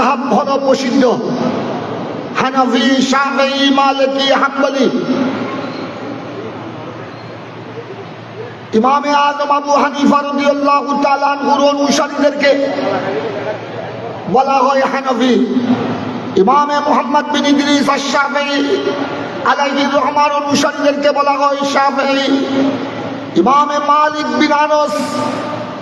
মজহাব হলো প্রসিদ্ধ হানাফি শাফি মালিকি, হাম্বলি। ইমামে আজম আবু হানিফা আনহুর অনুসারীদেরকে বলা হয় হানফি। ইমামে মোহাম্মদ বিন ইদ্রিস আশ-শাফিঈ আলাইহি রহমান অনুসারীদেরকে বলা হয় শাফিঈ ইমামে মালিক বিন আনস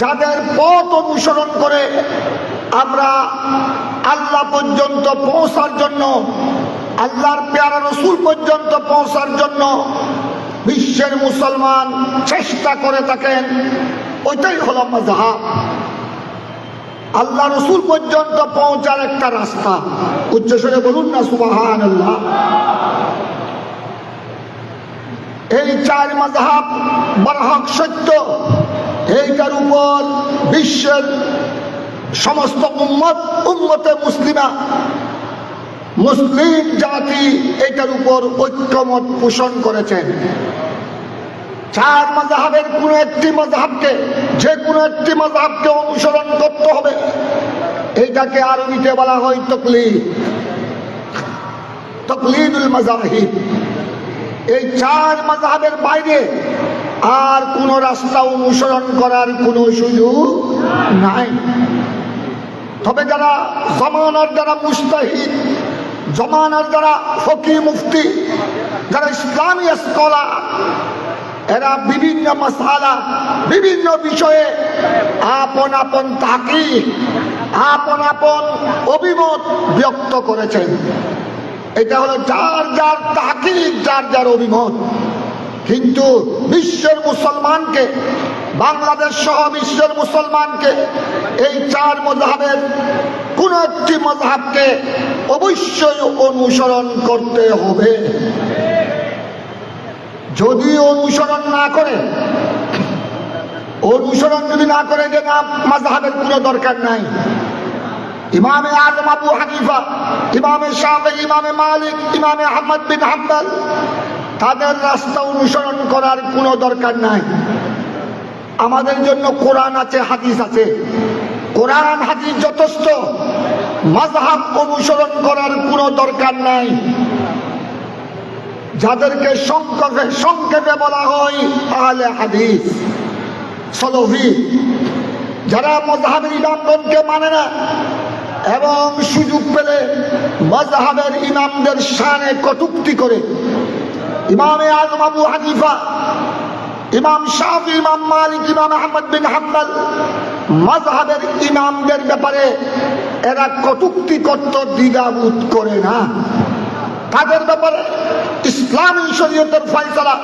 যাদের পথ অনুসরণ করে আমরা আল্লাহ পর্যন্ত পৌঁছার জন্য, আল্লাহর পেয়ারা রসুল পর্যন্ত পৌঁছার জন্য বিশ্বের মুসলমান চেষ্টা করে থাকেন, ওইটাই হলো মজাহাব আল্লাহ রসুল পর্যন্ত পৌঁছার একটা রাস্তা। উচ্চস্বরে বলুন না সুবাহান আল্লাহ এই চার মজাহাব বরহক সত্য। এইটার উপর বিশ্বের সমস্ত উম্মত, উম্মতে মুসলিমা, মুসলিম জাতি এটার উপর ঐক্যমত পোষণ করেছেন চার মজাহাবের কোন একটি মজাহাবকে যে কোনো একটি মজাহাবকে অনুসরণ করতে হবে। এইটাকে আরবিতে বলা হয় তকলিদ। তকলিদুল মজাহিদ এই চার মজাহাবের বাইরে আর কোন রাস্তা অনুসরণ করার কোনো সুযোগ নাই। তবে যারা জমানার যারা মুস্তাহিদ, জমানার যারা ফকি মুফতি, যারা ইসলামী স্কলার, এরা বিভিন্ন মশালা বিভিন্ন বিষয়ে আপন আপন তাকি আপন আপন অভিমত ব্যক্ত করেছেন। এটা হলো যার যার তাকি যার যার অভিমত। কিন্তু বিশ্বের মুসলমানকে, বাংলাদেশ সহ বিশ্বের মুসলমানকে, এই চার মজাহের কোন একটি মজাবকে অবশ্যই অনুসরণ করতে হবে। যদি অনুসরণ না করে, অনুসরণ যদি না করে, যে না মাঝহাবের কোনো দরকার নাই। ইমামে আজম আবু হানিফা, ইমামে শাহে ইমামে মালিক, ইমামে আহমদ বিন হাম্বাল তাদের রাস্তা অনুসরণ করার কোনো দরকার নাই। আমাদের জন্য কোরআন আছে, হাদিস আছে। কোরআন, হাদিস যথেষ্ট। মাঝহাব অনুসরণ করার কোনো দরকার নাই। যাদেরকে সংক্ষেপে সংক্ষেপে বলা হয় আহলে হাদিস সলভি যারা মজাহাবের ইমামগণকে মানে না, এবং সুযোগ পেলে মজাহাবের ইমামদের শানে কটুক্তি করে ইমামে আজম আবু হানিফা, ইমাম শাহি ইমাম মালিক, ইমাম আহমদ বিন হাম্বাল মজহাবের ইমামদের ব্যাপারে এরা কটুক্তি করত দ্বিধাবোধ করে না। তাদের ব্যাপারে ইসলামী শরীয়তের ফয়সলা,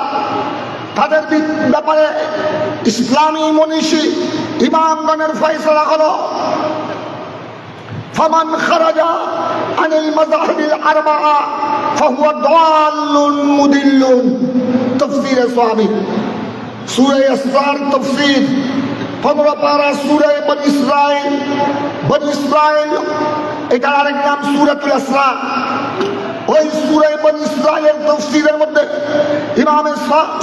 তাদের ব্যাপারে ইসলামী মনীষী ইমামগণের ফয়সলা হলো فمن خرج عن المذاهب الأربعة فهو ضال مدل تفسير صحابي سورة إسرار تفسير পনেরো পারা সুরে বন ইসরায়েল বন ইসরায়েল এটার আরেক নাম সুরাতুল আসরা ওই সুরে বন ইসরায়েলের তফসিরের মধ্যে ইমামে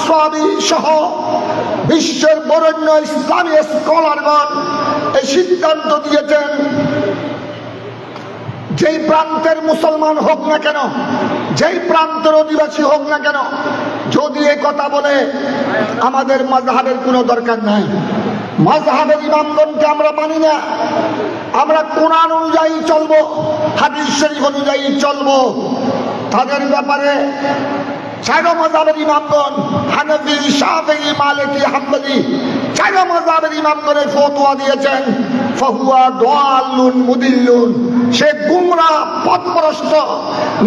সাহাবি সহ বিশ্বের বরেণ্য ইসলামী স্কলারগণ এই সিদ্ধান্ত দিয়েছেন যেই প্রান্তের মুসলমান হোক না কেন, যেই প্রান্তের অধিবাসী হোক না কেন, যদি এই কথা বলে, আমাদের মজাহের কোনো দরকার নাই। মজাহের ইমামগণকে আমরা মানি না। আমরা কোরআন অনুযায়ী চলবো, হাদিস শরীফ অনুযায়ী চলবো। তাদের ব্যাপারে চারো মজাবের ইমামগণ, হানফি শাহি মালিকি, হাম্বলি চারো মজাবের ইমামগণের ফতোয়া দিয়েছেন। ফহুয়া দোয়াল্লুন মুদিল্লুন। সে গুমরা পথপ্রস্ত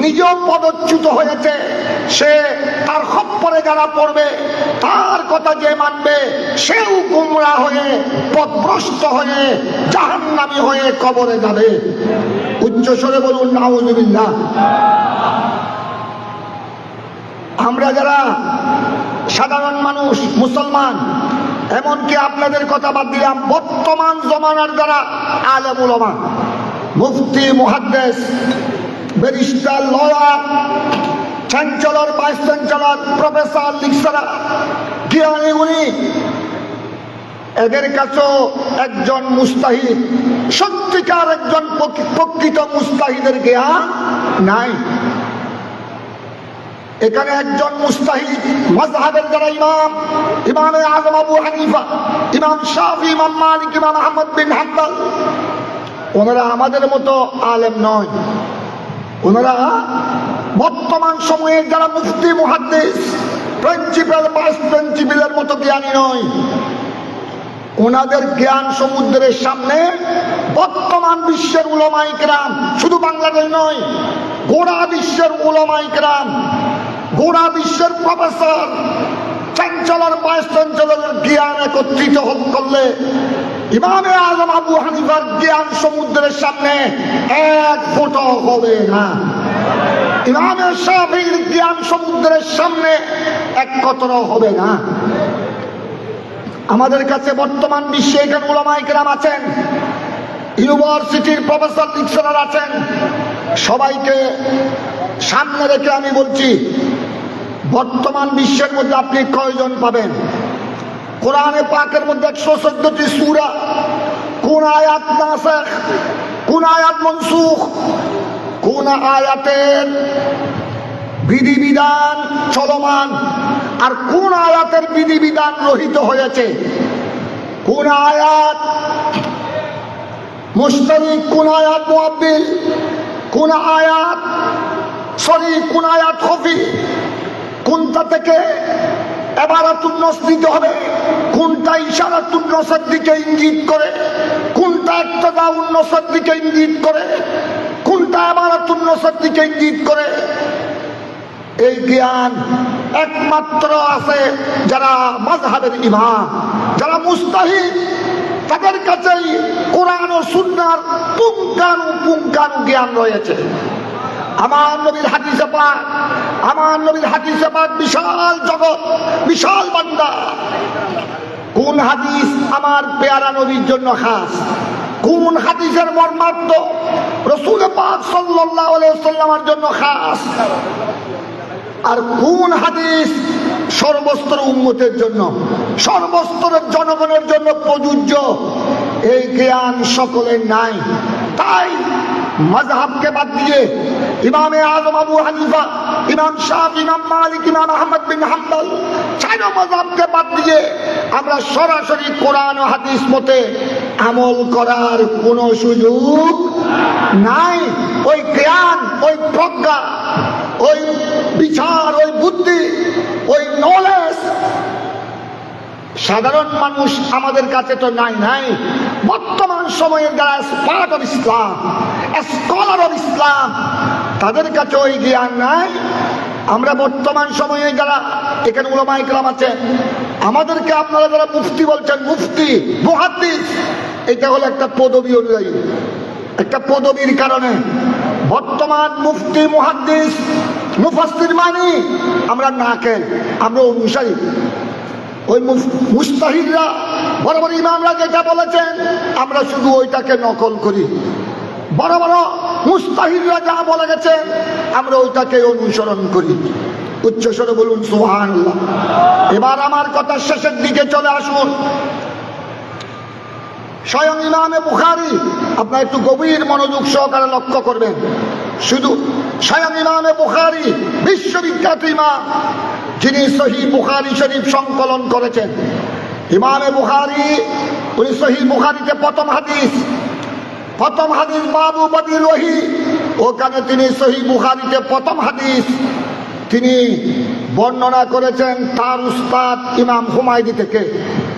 নিজেও পদচ্যুত হয়েছে। সে তার খপ্পরে যারা পড়বে, তার কথা যে মানবে, সেও গুমরা হয়ে, পথভ্রষ্ট হয়ে, জাহান্নামী হয়ে কবরে যাবে। উচ্চ স্বরে বলুন, নাউজুবিল্লাহ। আমরা যারা সাধারণ মানুষ, মুসলমান, এমনকি আপনাদের কথা বাদ দিলাম, বর্তমান জমানার যারা আলেম উলামা মুফতি মুহাদ্দেস, barrister lawyer chancellor, vice chancellor, professor lecturer জ্ঞানী উনি। এদের কাছেও একজন মুস্তাহিদ, সত্যিকার একজন প্রকৃ- প্রকৃত মুস্তাহিদের জ্ঞান নাই। এখানে একজন মুস্তাহিদ মজহাবের যারা ইমাম, ইমামে আজম আবু হানিফা, ইমাম শাফি, ইমাম মালিক, ইমাম আহমদ বিন হাম্বল ওনারা আমাদের মতো আলেম নয়। ওনারা বর্তমান সময়ে যারা মুফতি, মুহাদ্দিস, প্রিন্সিপাল, ভাইস প্রিন্সিপালের মতো জ্ঞানী নয়। ওনাদের জ্ঞান সমুদ্রের সামনে বর্তমান বিশ্বের উলমাইকরাম শুধু বাংলাদেশ নয়, গোড়া বিশ্বের উলমাইকরাম গোড়া বিশ্বের প্রফেসর চ্যান্সেলর ভাইস চ্যান্সেলরের জ্ঞান একত্রিত করলে ইমামে আজম আবু হানিফার জ্ঞান সমুদ্রের সামনে এক ফোঁটা হবে না। ইমামে শাফির জ্ঞান সমুদ্রের সামনে এক কতরাও হবে না। আমাদের কাছে বর্তমান বিশ্বে এখানে ওলামাইকেরাম আছেন, ইউনিভার্সিটির প্রফেসর লেকচারার আছেন। সবাইকে সামনে রেখে আমি বলছি, বর্তমান বিশ্বের মধ্যে আপনি কয়জন পাবেন? কোরআনে পাকের মধ্যে একশো চোদ্দটি সুরা। কোন আয়াত নাসেখ, কোন আয়াত মনসুখ, কোন আয়াতের বিধিবিধান চলমান, আর কোন আয়াতের বিধিবিধান রহিত হয়েছে? কোন আয়াত মুস্তারিক কোন আয়াত মুআব্বিল, কোন আয়াত সরি কোন আয়াত খফি, কোনটা থেকে এবারাতুন নস দিতে হবে? কোনটা ইশারাতুন নসের দিকে ইঙ্গিত করে? কোনটা একটা দাউন নসের দিকে ইঙ্গিত করে? কোনটা এবারাতুন নসের দিকে ইঙ্গিত করে? এই জ্ঞান একমাত্র আছে যারা মাজহাবের ইমাম, যারা মুস্তাহিদ। তাদের কাছেই কোরআন ও সুন্নার পুঙ্খানু পুঙ্খানু জ্ঞান রয়েছে। আমার নবীর হাদিসে পাক আমার নবীর হাদিসে পাক বিশাল জগৎ, বিশাল বান্দা। কোন হাদিস আমার পেয়ারা নবীর জন্য খাস? কোন হাদিসের মর্মার্থ রসুল পাক সাল্লামের জন্য খাস? আর কোন হাদিস সর্বস্তর উন্মতের জন্য সর্বস্তরের জনগণের জন্য প্রযোজ্য? এই জ্ঞান সকলের নাই। তাই মজহাবকে বাদ দিয়ে ইমামে আজম আবু হানিফা, ইমাম শাহ ইমাম মালিক, ইমাম আহমদ বিন হাম্বল চাইনা মজহাবকে বাদ দিয়ে আমরা সরাসরি কোরআন ও হাদিস মতে আমল করার কোনো সুযোগ নাই। ওই জ্ঞান, ওই প্রজ্ঞা, ওই বিচার, ওই বুদ্ধি, ওই নলেজ সাধারণ মানুষ আমাদের কাছে তো নাই নাই। বর্তমান সময়ে যারা spirit of Islam scholar of Islam তাদের কাছে ওই জ্ঞান নাই। আমরা বর্তমান সময়ে যারা এখানে উলামা ইকরাম আছে, আমাদেরকে আপনারা যারা মুফতি বলছেন, মুফতি, মুহাদ্দিস, এটা হলো একটা পদবী অনুযায়ী। একটা পদবীর কারণে বর্তমান মুফতি, মুহাদ্দিস, মুফাসসির মানি আমরা না কেন আমরা অনুসারী। ওই মুস্তাহিদরা বড় বড় ইমামরা যেটা বলেছেন, আমরা শুধু ওইটাকে নকল করি। বড় বড় মুস্তাহিদরা যা বলে গেছেন আমরা ওইটাকে অনুসরণ করি। উচ্চস্বরে বলুন সুহান এবার আমার কথা শেষের দিকে চলে আসুন। স্বয়ং ইমামে বুখারি, আপনার একটু গভীর মনোযোগ সহকারে লক্ষ্য করবেন। শুধু স্বয়ং ইমামে বুখারি, বিশ্ববিখ্যাত ইমাম, যিনি সহি বুখারি শরীফ সংকলন করেছেন। ইমামে বুখারি, উনি সহি বুখারিতে প্রথম হাদিস। প্রথম হাদিস বাবু বদিল ওহি ওখানে তিনি সহি বুখারিতে প্রথম হাদিস। তিনি বর্ণনা করেছেন তার উস্তাদ ইমাম হুমায়দি থেকে।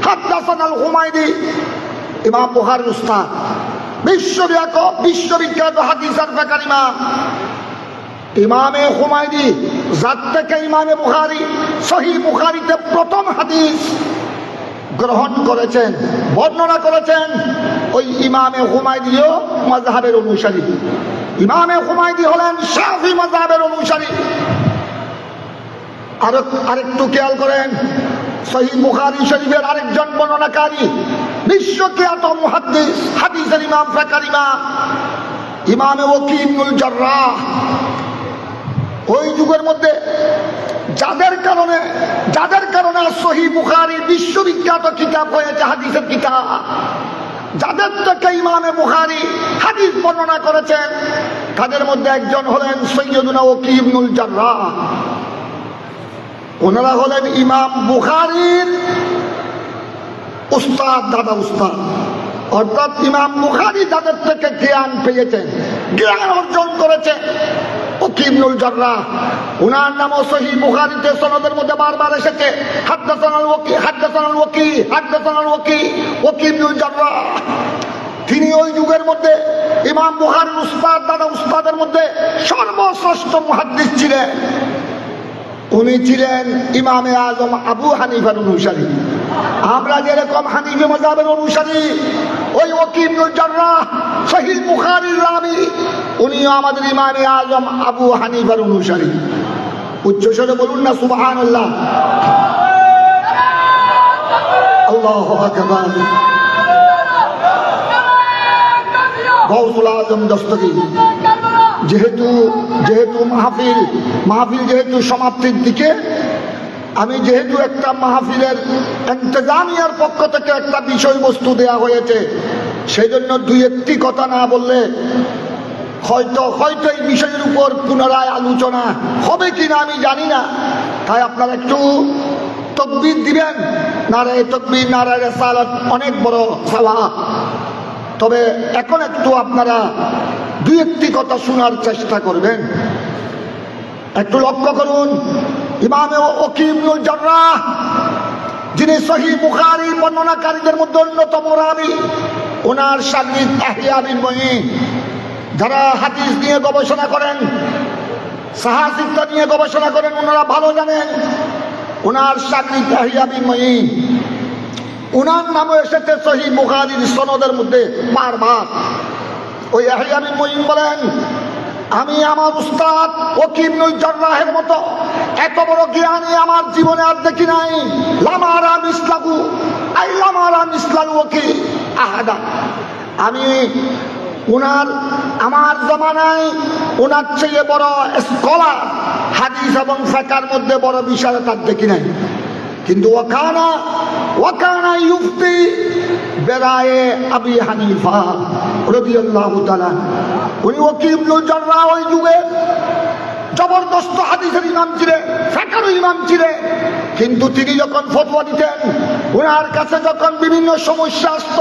হাদ্দাসান আল হুমায়দি, ইমাম বুখারির উস্তাদ। বিশ্বব্যাপক, বিশ্ববিখ্যাত হাদিস আর বেকার ইমাম। ইমামে হুমায়দি যার থেকে ইমামে বুখারি, সহি বুখারিতে প্রথম হাদিস গ্রহণ করেছেন, বর্ণনা করেছেন ওই ইমামে হুমায়দিও মজাহের অনুসারী। ইমামে হুমায়দি হলেন শাফি মজাহের অনুসারী। আর আরেকটু খেয়াল করেন শরীফের বর্ণনাকারী ইমাম ওই যুগের মধ্যে যাদের কারণে যাদের কারণে সহি বিশ্ববিখ্যাত কিতাব হয়েছে, হাদিসের কিতাব। যাদের থেকে ইমামে বুখারি হাদিস বর্ণনা করেছেন, তাদের মধ্যে একজন হলেন সৈয়দুনা ওকিবনুল জার্রাহ। ওনারা হলেন ইমাম বুখারির উস্তাদ, দাদা উস্তাদ। অর্থাৎ ইমাম বুখারি যাদের থেকে জ্ঞান পেয়েছেন। জ্ঞান অর্জন করেছে উনার সনদের মধ্যে বারবার ওকি ওকি ওকি তিনি ওই যুগের মধ্যে ইমাম বুখারির উস্তাদ, দাদা উস্তাদের মধ্যে সর্বশ্রেষ্ঠ মুহাদ্দিস ছিলেন। উনি ছিলেন ইমামে আজম আবু হানিফার অনুসারী। আমরা যেরকম হানিফি মজাবের অনুসারী ওই ওকিবুল জার্রাহ শহীদ বুখারির রাবি, উনিও আমাদের ইমামে আজম আবু হানিফার অনুসারী। উচ্চস্বরে বলুন না সুবাহান যেহেতু যেহেতু মাহফিল মাহফিল যেহেতু সমাপ্তির দিকে আমি যেহেতু একটা মাহফিলের ইন্তজামিয়ার পক্ষ থেকে একটা বিষয়বস্তু দেয়া হয়েছে সেই জন্য দুই একটি কথা না বললে হয়তো হয়তো এই বিষয়ের উপর পুনরায় আলোচনা হবে কিনা আমি জানি না। তাই আপনারা একটু তকবির দিবেন। নারায় তকবির, নারায় সালাত অনেক বড় সালা তবে এখন একটু আপনারা দুই একটি কথা শোনার চেষ্টা করবেন। একটু লক্ষ্য করুন ইমামে ওকিমুল জার্রাহ যিনি সহি বুখারি বর্ণনাকারীদের মধ্যে অন্যতম রাবি, ওনার সাগরিদ আহিয়া বিন মহিন যারা নিয়ে গবেষণা করেন সাহাসিকতা নিয়ে গবেষণা করেন, ওনারা ভালো জানেন, ওনার সাগরিদ আহিয়া বিন ওনার নামও এসেছে সহি বুখারির সনদের মধ্যে বারবার। ওই আহিয়াবি মহিম বলেন আমি আমার উস্তাদ ওকিবনুল জার্রাহের মতো। এত বড় জ্ঞানী আমার জীবনে আর দেখি নাই। লামারা মিসলাগু আই লামারা মিসলাগু ওকি আহাদা। আমি ওনার আমার জমানায় ওনার চেয়ে বড় স্কলার হাদিস এবং ফেকার মধ্যে বড় বিষয় তার দেখি নাই। কিন্তু ওখানা ওখানা ইউফতি বেড়ায়ে আবি হানিফা রাদিয়াল্লাহু তাআলা। উনি ওকিবুল জাররা ওই যুগে জবরদস্ত হাদিসের ইমাম ছিলেন ফেকারও ইমাম ছিলেন। কিন্তু তিনি যখন ফতোয়া দিতেন, ওনার কাছে যখন বিভিন্ন সমস্যা আসত,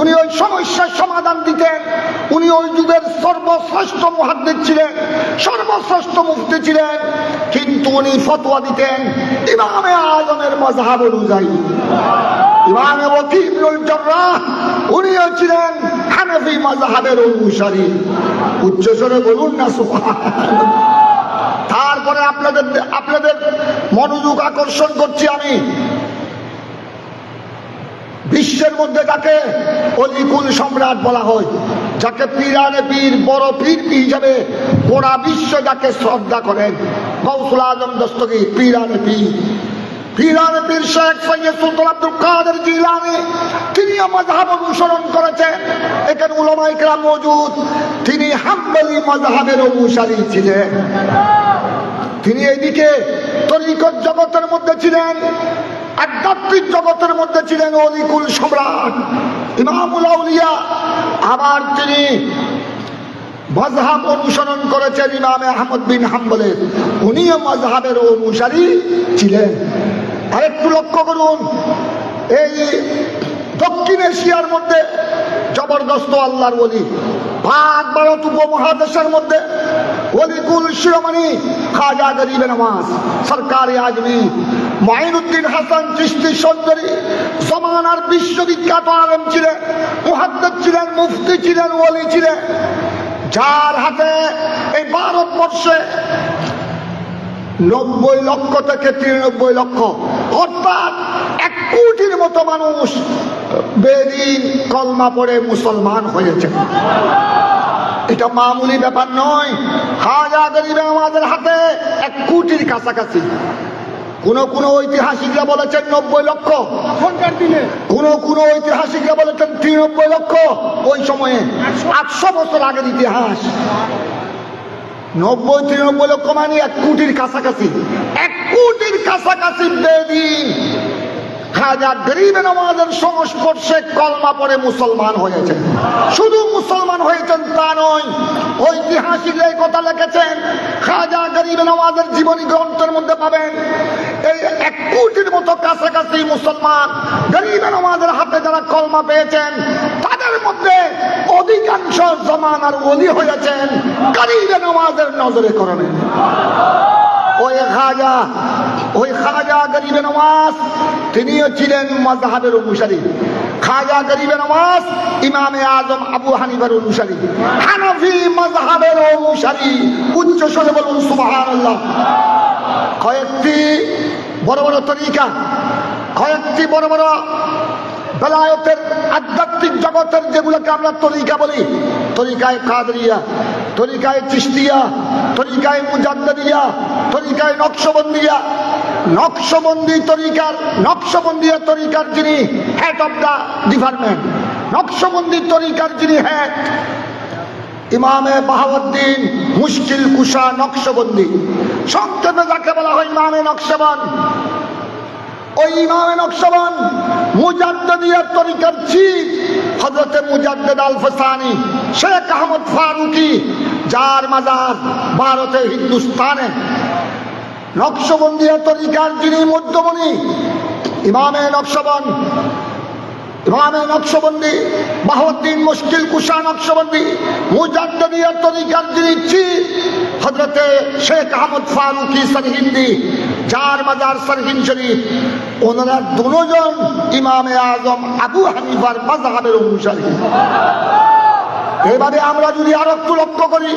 উনি ওই সমস্যার সমাধান দিতেন। উনি ওই যুগের সর্বশ্রেষ্ঠ মহাদ্দিদ ছিলেন, সর্বশ্রেষ্ঠ মুক্তি ছিলেন। কিন্তু উনি ফতোয়া দিতেন ইমামে আজমের মজাহাব অনুযায়ী। ইমামে ওকিবুল জাররাহ উনিও ছিলেন হানাফি উচ্চস্বরে বলুন না তারপরে আপনাদের আপনাদের মনোযোগ আকর্ষণ করছি আমি। বিশ্বের মধ্যে যাকে অলিকুল সম্রাট বলা হয়, যাকে পীরানে পীর, বড় পীর হিসাবে গোড়া বিশ্ব যাকে শ্রদ্ধা করেন গৌসুল আজম দস্তগীর, পীরানে পীর। তিনি অনুসরণ করেছেন। মজুদ, তিনি ছিলেন। তিনি এদিকে তরিকত জগতের মধ্যে ছিলেন, আধ্যাত্মিক জগতের মধ্যে ছিলেন অলিকুল সম্রাট ইমামুল আবার তিনি মজহাব অনুসরণ করেছেন ইমামে আহমদ বিন হাম্বলের। উনিও মজহাবের অনুসারী ছিলেন। আরেকটু লক্ষ্য করুন, এই দক্ষিণ এশিয়ার মধ্যে জবরদস্ত আল্লাহর বলি ভাগ ভারত উপমহাদেশের মধ্যে অলিকুল শিরোমণি খাজা গরিবে নামাজ। সরকারি আজমি মাইনুদ্দিন হাসান চিস্তি সুন্দরী জমানার বিশ্ববিখ্যাত আলেম ছিলেন, মুহাদ্দিদ ছিলেন, মুফতি ছিলেন, ওলি ছিলেন। যার হাতে এই ভারতবর্ষে নব্বই লক্ষ থেকে তিরানব্বই লক্ষ। অর্থাৎ এক কোটির মতো মানুষ বেদিন কলমা পড়ে মুসলমান হয়েছে। এটা মামুলি ব্যাপার নয়। হাজার গরিবে আমাদের হাতে এক কোটির কাছাকাছি। কোন কোন ঐতিহাসিকরা বলেছেন নব্বই লক্ষ। দিনে। কোন কোন ঐতিহাসিকরা বলেছেন তিরানব্বই লক্ষ। ওই সময়ে আটশো বছর আগের ইতিহাস। নব্বই তিরানব্বই লক্ষ মানে এক কোটির কাছাকাছি। এক কোটির কাছাকাছি বেদিন হাজার গরিব সংস্পর্শে কলমা পড়ে মুসলমান শুধু মুসলমান হয়েছেন তা নয়, ঐতিহাসিক এই কথা লিখেছেন, খাজা গরিব জীবনী গ্রন্থের মধ্যে পাবেন। এই এক কোটির মতো কাছাকাছি মুসলমান গরিব আমাদের হাতে যারা কলমা পেয়েছেন, তাদের মধ্যে অধিকাংশ জমানার অলি হয়েছেন গরিব নামাজের নজরে করণে ওই খাজা ওই খাজা নওয়াজ তিনিও ছিলেন মজাহাবের অনুসারী। খাজা গরিবে নওয়াজ ইমামে আজম আবু হানিফার অনুসারী। হানফি মজাহাবের অনুসারী। উচ্চ স্বরে বলুন, সুবহানাল্লাহ। কয়েকটি বড় বড় তরিকা, কয়েকটি বড় বড় বেলায়তের আধ্যাত্মিক জগতের যেগুলোকে আমরা তরিকা বলি। তরিকায় কাদরিয়া, তরিকায় চিস্তিয়া তরিকায় মুজাদ্দিয়া তরিকায় নকশবন্দিয়া নকশবন্দি তরিকার নকশবন্দিয়া তরিকার যিনি head of the department Naqshbandi তরিকার যিনি হেড ইমামে বাহাউদ্দিন মুশকিল কুশা নকশবন্দি। সংক্ষেপে যাকে বলা হয় ইমামে নকশবন। ওই ইমামে নকশবন মুজাদ্দিয়ার তরিকার চিফ হজরতে মুজাদ্দেদ আল ফসানি শেখ আহমদ ফারুকি, যার মাজার ভারতে হিন্দুস্তানে। নকশবন্দিয়া তরিকার যিনি মধ্যমণি, ইমামে নকশবন, ইমামে নকশবন্দি, বাহুদ্দিন মুশকিল কুশা নকশবন্দি মুজাদ্দিয়া তরিকার যিনি চিফ হজরতে শেখ আহমদ ফারুকি সরহিন্দি, যার মাজার সরহিন শরীফ ওনারা দুজন ইমামে আজম আবু হানিফার মাজহাবের অনুসারী। এবারে আমরা যদি আর একটু লক্ষ্য করি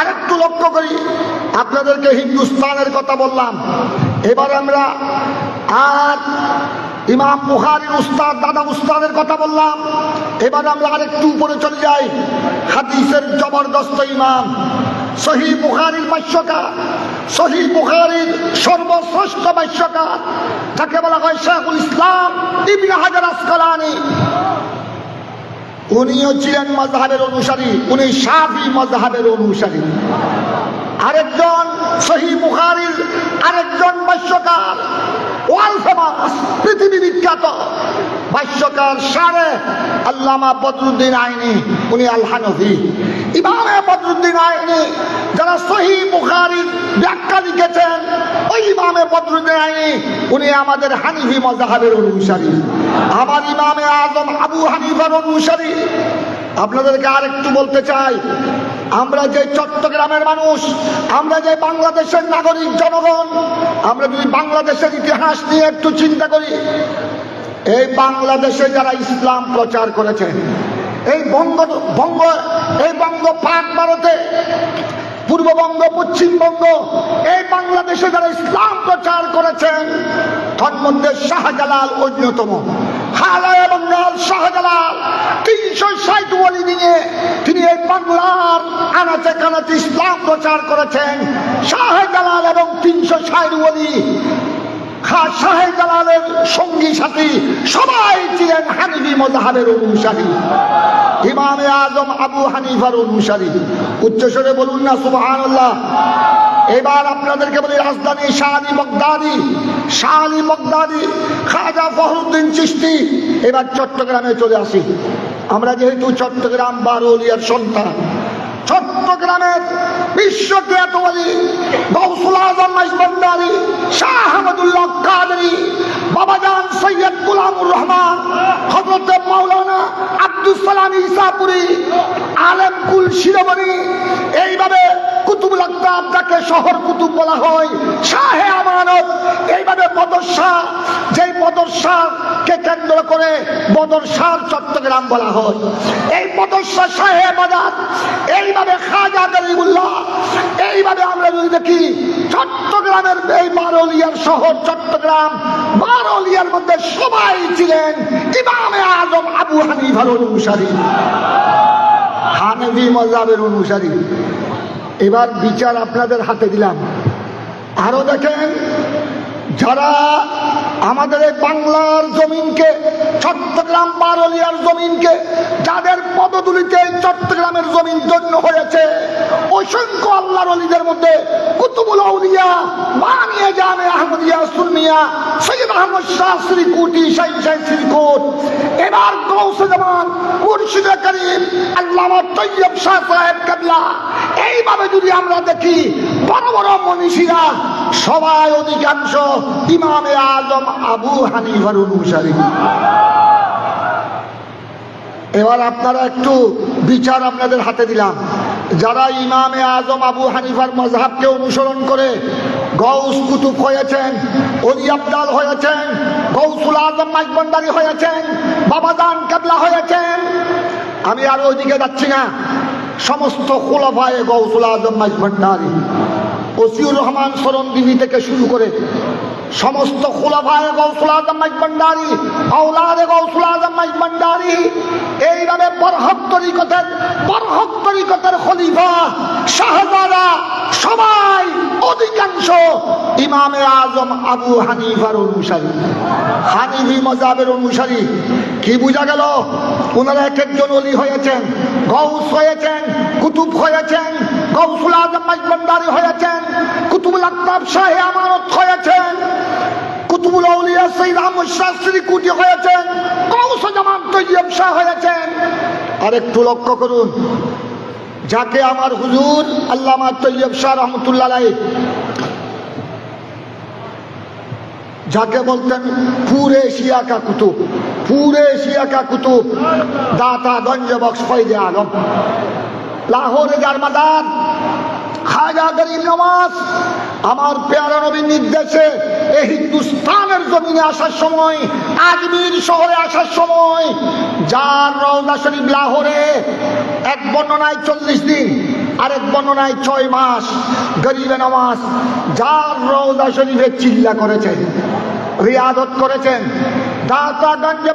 আর একটু লক্ষ্য করি, আপনাদেরকে হিন্দুস্তানের কথা বললাম। এবার আমরা আর ইমাম বুখারির উস্তাদ, দাদা উস্তাদের কথা বললাম। এবার আমরা আরেকটু উপরে চলে যাই। হাদিসের জবরদস্ত ইমাম। সহি বুখারির ভাষ্যকার সহি বুখারির সর্বশ্রেষ্ঠ ভাষ্যকার যাকে বলা হয় শেখুল ইসলাম ইবনে হাজার আসকালানি। উনিও ছিলেন মজাহের অনুসারী, উনি সাফি মজাহের অনুসারী। আরেকজন সহি আরেকজন ভাষ্যকার ওয়াল পৃথিবী বিখ্যাত। ভাষ্যকার সারে আল্লামা বদরুদ্দিন আইনি, উনি আল্লাহ হানফি ইমামে বদরুদ্দিন আইনি যারা সহি বুখারির ব্যাখ্যা লিখেছেন, ওই ইমামে বদরুদ্দিন আইনি, উনি আমাদের হানিফি মজাহাবের অনুসারী। আমার ইমামে আজম আবু হানিফার অনুসারী। আপনাদেরকে আরেকটু বলতে চাই, আমরা যে চট্টগ্রামের মানুষ, আমরা যে বাংলাদেশের নাগরিক জনগণ, আমরা যদি বাংলাদেশের ইতিহাস নিয়ে একটু চিন্তা করি, এই বাংলাদেশে যারা ইসলাম প্রচার করেছে এই বঙ্গ বঙ্গ, এই বঙ্গ পাক ভারতে পূর্ববঙ্গ পশ্চিমবঙ্গ এই বাংলাদেশে যারা ইসলাম প্রচার করেছেন তার মধ্যে শাহজালাল অন্যতম। শাহজালাল, তিনশো নিয়ে তিনি এই বাংলার কানাচে প্রচার করেছেন। শাহজালাল এবং তিনশো ষাট খা শাহে জালালের সঙ্গী সাথী সবাই ছিলেন হানিফি মজাহাবের অনুসারী। ইমামে আজম আবু হানিফার অনুসারী। উচ্চস্বরে বলুন না, সুবহানাল্লাহ। এবার আপনাদেরকে বলি, রাজধানী শাহালি বগদাদি শাহালি বগদাদি খাজা ফখরুদ্দিন চিস্তি এবার চট্টগ্রামে চলে আসি। আমরা যেহেতু চট্টগ্রাম বারোলিয়ার সন্তান চট্টগ্রামের বিশ্বখ্যাত গৌসুল আজম মাইজবান্দারি, শাহ আহমদুল্লাহ কাদরি, বাবাজান সৈয়দ গুলামুর রহমান হজরত মাওলানা আব্দুল সালাম ইসাপুরি আলেম কুল শিরোমণি যাকে শহর কুতুব বলা হয়। শাহে আমানত। এইভাবে পদশাহ যেই মদরসাকে কেন্দ্র করে মদরসার চট্টগ্রাম বলা হয়। এই মদরসা সাহেবাজার এইভাবে খাজা গরিবুল্লাহ এইভাবে আমরা যদি দেখি, চট্টগ্রামের এই বারোলিয়ার শহর চট্টগ্রাম, বারোলিয়ার মধ্যে সবাই ছিলেন ইমামে আজম আবু হানিফার অনুসারী। হানবি মজাবের অনুসারী। এবার বিচার আপনাদের হাতে দিলাম। আরও দেখেন, যারা আমাদের এই বাংলার জমিনকে, চট্টগ্রাম পারলিয়ার জমিনকে, যাদের পদতুলিতে চট্টগ্রামের জমিন ধন্য হয়েছে, অসংখ্য আল্লাহর অলিদের মধ্যে কুতুবুল আউলিয়া, বানিয়ে জামে আহমদিয়া সুন্নিয়া, সৈয়দ আহমদ শাহ শ্রীকুটি শাহিন শাহ শ্রীকুট। এবার গৌসে জামান, মুর্শিদে করিম, আল্লামা তৈয়ব শাহ সাহেব কাবলা এইভাবে যদি আমরা দেখি, বড় বড় মনীষীরা সবাই অধিকাংশ ইমামে আজম আবু হানিফার অনুসারী। এবার আপনারা একটু বিচার আপনাদের হাতে দিলাম। যারা ইমামে আজম আবু হানিফার মজহাবকে অনুসরণ করে গৌস কুতুব হয়েছেন অলি আবদাল হয়েছেন, গৌসুল আজম মাইকবন্দারি হয়েছেন বাবাদান কাবলা হয়েছেন, আমি আর ওইদিকে যাচ্ছি না। সমস্ত খোলাফায় গৌসুল আজম মাইকবন্দারি ওসিউর রহমান সরণদিঘি থেকে শুরু করে সমস্ত খোলাফায় গৌসুল আজম মাইকবন্দারি আউলাদে গৌসুল আজম মাইকবন্দারি এইভাবে বরহক তরিকতের, বরহক খলিফা, শাহজাদা সবাই অধিকাংশ ইমামে আজম আবু হানিফার অনুসারী। হানিফি মজাবের অনুসারী। কি বোঝা গেল? ওনারা এক একজন অলি হয়েছেন গৌস হয়েছেন, কুতুব হয়েছেন গৌসুল আজম মাইকবন্দারি হয়েছেন, কুতুবুল আক্তাব শাহে আমানত হয়েছেন, কুতুবুল আউলিয়া সৈয়দ আহমদ শাস্ত্রী কুটি হয়েছেন কৌশ জামান তৈয়ব শাহ হয়েছেন। আর একটু লক্ষ্য করুন, যাকে আমার হুজুর আল্লামা তৈয়ব শাহ রহমতুল্লাহ যাকে বলতেন পুরে এশিয়া কা কুতুব। পুরে এশিয়া কা কুতুব, দাতা গঞ্জ বক্স ফৈদে আলম। লাহোরে যার মাদার খাজা গরিব আমার পেয়ারা নবীর নির্দেশে এই হিন্দুস্তানের জমিনে আসার সময়, আজমির শহরে আসার সময়, যার রওজা শরীফ লাহোরে, এক বর্ণনায় চল্লিশ দিন, আরেক বর্ণনায় ছয় মাস গরিবে নওয়াজ যার রওজা শরীফে চিল্লা করেছেন, রিয়াদত করেছেন দাতাগঞ্জ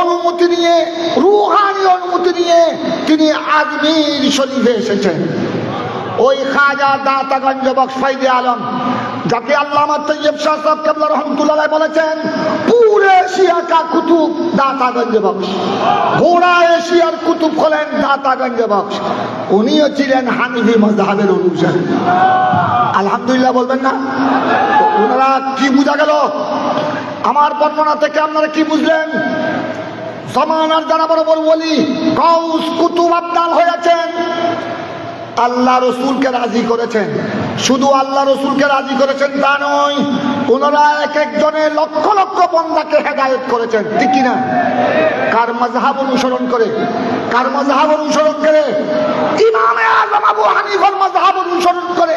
অনুমতি নিয়ে, রুহানি অনুমতি নিয়ে তিনি আজমির শরীফে এসেছেন। ওই খাজা দাতাগঞ্জ বক্স আলম, যাকে আল্লামা বলেছেন আলহামদুলিল্লাহ বলবেন না? ওনারা কি বোঝা গেল? আমার বর্ণনা থেকে আপনারা কি বুঝলেন? জমানার যারা বড় বড় বলি কৌস কুতুব আবদাল হয়েছেন, আল্লাহ রসুলকে রাজি করেছেন। শুধু আল্লাহ রসুলকে রাজি করেছেন তা নয় ওনারা এক একজনের লক্ষ লক্ষ বন্দাকে হেদায়ত করেছেন, ঠিক কিনা কার মজাহাব অনুসরণ করে, কার মজাহাব অনুসরণ করে? ইমামে আজম আবু হানিফার মজাহাব অনুসরণ করে।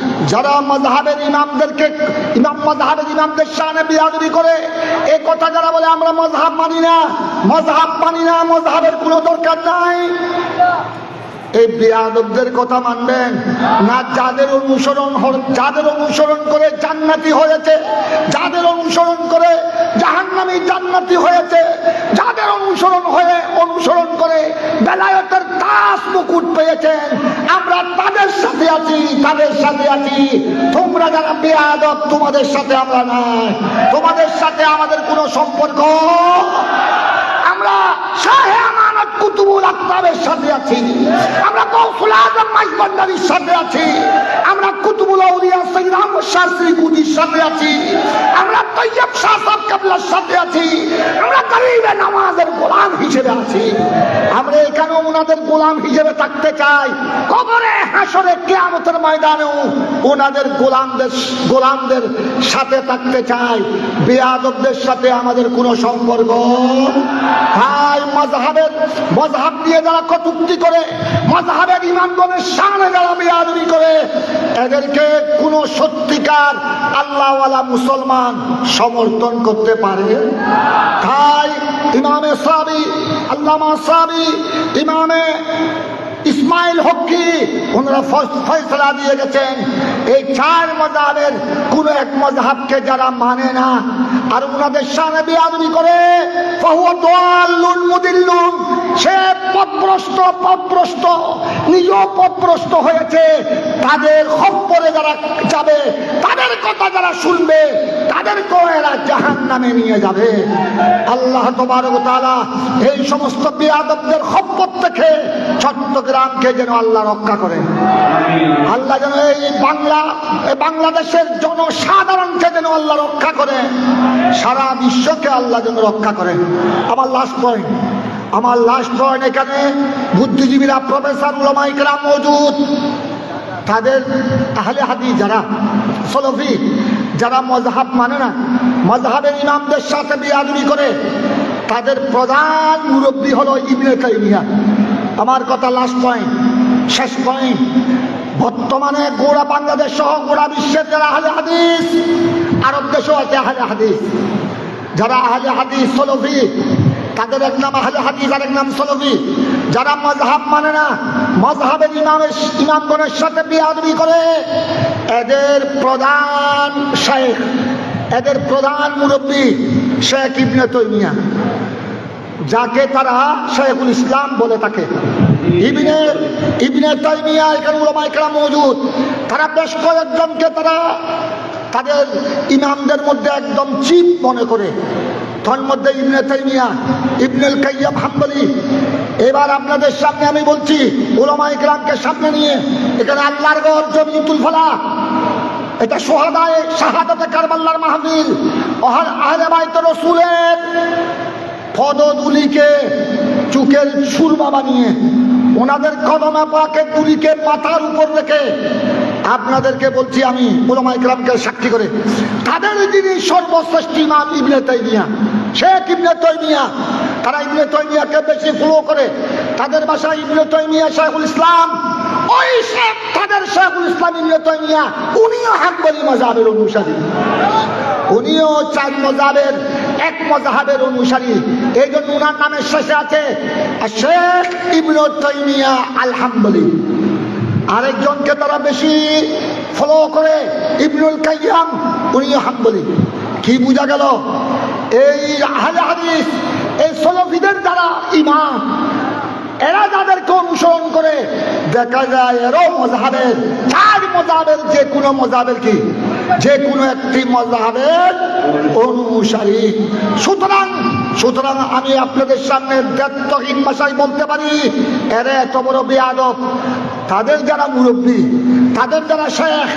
যারা মজাহের ইমামদেরকে, ইমাম মজাহের ইমামদের সামনে বিয়াদি করে, এ কথা যারা বলে, আমরা মজহাব মানি না মজহাব মানি না মজহাবের কোনো দরকার নাই। এই বিয়াদবদের কথা মানবেন? না যাদের অনুসরণ যাদের অনুসরণ করে জান্নাতি হয়েছে, যাদের অনুসরণ করে জাহান্নামী জান্নাতি হয়েছে, যাদের অনুসরণ হয়ে অনুসরণ করে বেলায়তের তাস মুকুট পেয়েছেন, আমরা তাদের সাথে আছি, তাদের সাথে আছি। তোমরা যারা বেয়াদব, তোমাদের সাথে আমরা নাই। তোমাদের সাথে আমাদের কোনো সম্পর্ক আমরা শাহে কুতুবুল আক্তাবের সাথে আছি। আমরা কৌশল আজম মাইজবান্ডারির সাথে আছি। আমরা কুতুবুল আউলিয়া সৈয়দ আহমদ শাস্ত্রী কুদির সাথে আছি। আমরা তৈয়ব শাহ কাবলার সাথে আছি। আমরা গরিবে নামাজের গোলাম হিসেবে আছি। আমরা এখানে ওনাদের গোলাম হিসেবে থাকতে চাই। কবরে হাসরে কেয়ামতের ময়দানেও ওনাদের গোলামদের গোলামদের সাথে থাকতে চাই। বেয়াদবদের সাথে আমাদের কোনো সম্পর্ক তাই মজহাবের মজহাব নিয়ে যারা কটুক্তি করে, মজহাবের ইমানগণের সামনে যারা বেয়াদবি করে, এদেরকে কোনো সত্যিকার আল্লাহওয়ালা মুসলমান সমর্থন করতে পারে? তাই ইমামে সাবি, আল্লামা সাবি, ইমামে ইসমাইল হকি ওনারা ফয়সলা দিয়ে গেছেন। এই চার মজাবের কোন এক মজাবকে যারা মানে না আর ওনাদের করে সে নিজেও হয়েছে। তাদের যারা যাবে, তাদের কথা যারা শুনবে, তাদেরকেও এরা জাহান নামে নিয়ে যাবে। আল্লাহ তবারক তাআলা এই সমস্ত বিয়াদবদের খপ্পর থেকে চট্টগ্রামকে যেন আল্লাহ রক্ষা করে। আল্লাহ যেন এই বাংলা বাংলাদেশের জনসাধারণকে যেন আল্লাহ রক্ষা করে। সারা বিশ্বকে আল্লাহ যেন রক্ষা করে। আমার লাস্ট পয়েন্ট আমার লাস্ট পয়েন্ট এখানে বুদ্ধিজীবীরা প্রফেসর উলামাইকরা মজুদ। তাদের আহলে হাদিস যারা, সলফি, যারা মজহাব মানে না মজহাবের ইমামদের সাথে বিয়াদুরি করে, তাদের প্রধান মুরব্বী হলো ইবনে তাইমিয়া। আমার কথা লাস্ট পয়েন্ট শেষ পয়েন্ট বর্তমানে গোড়া বাংলাদেশ সহ গোড়া বিশ্বের যারা হাদিস আরব দেশও আছে আহলে হাদিস। যারা আহলে হাদিস সলফি, তাদের এক নাম আহলে হাদিস আর এক নাম সলফি। যারা মজহাব মানে না মজহাবের ইমামের ইমামগণের সাথে বিয়াদবি করে, এদের প্রধান শেখ এদের প্রধান মুরব্বী শেখ ইবনে তৈমিয়া যাকে তারা শেখুল ইসলাম বলে থাকে। ইবনে ইবনে তাইমিয়া এখানে উলামা ইকরাম মজুদ। তারা বেশ কয়েকজনকে তারা তাদের ইমামদের মধ্যে একদম চিপ মনে করে। তার মধ্যে ইবনে তাইমিয়া ইবনুল কাইয়াম হাম্বলি। এবার আপনাদের সামনে আমি বলছি উলামা ইকরামকে সামনে নিয়ে, এখানে আল্লাহর গড় জমিতুল ফলা। এটা সোহাদায় শাহাদাতে কারবাল্লার মাহফিল। ওহার আহলে বাইত রসুলের পদদুলিকে চুকের সুরমা বানিয়ে, ওনাদের কদমে পাকে তুলিকে মাথার উপর রেখে আপনাদেরকে বলছি আমি ওলামা ইকরামকে সাক্ষী করে, তাদের যিনি সর্বশ্রেষ্ঠ ইমাম ইবনে তৈমিয়া শেখ ইবনে তৈমিয়া তারা ইবনে তৈমিয়াকে বেশি ফলো করে, তাদের বাসায় ইবনে তৈমিয়া শেখুল ইসলাম, ওই শেখ, তাদের শেখুল ইসলাম ইবনে তৈমিয়া উনিও হাকবলি মজাবের অনুসারী। উনিও চার মজাবের, এক মজাহাবের অনুসারী। এই জন্য উনার নামের শেষে আছে, শেখ ইবনু তৈমিয়া আলহামদুলি আরেকজনকে তারা বেশি ফলো করে, ইবনুল কাইয়াম, উনিও হাম্বলি। কি বোঝা গেল? এই হাদিস, এই সলফিদের দ্বারা ইমাম, এরা যাদেরকে অনুসরণ করে, দেখা যায় এরও মজাবের চার মজাবের যে কোনো মজাবের কি? যে কোনো একটি মজাবের অনুসারী। সুতরাং সুতরাং আমি আপনাদের সামনে ব্যর্থহীন ভাষায় বলতে পারি, এরা এত বড় বেয়াদব। তাদের যারা মুরব্বী, তাদের যারা শেখ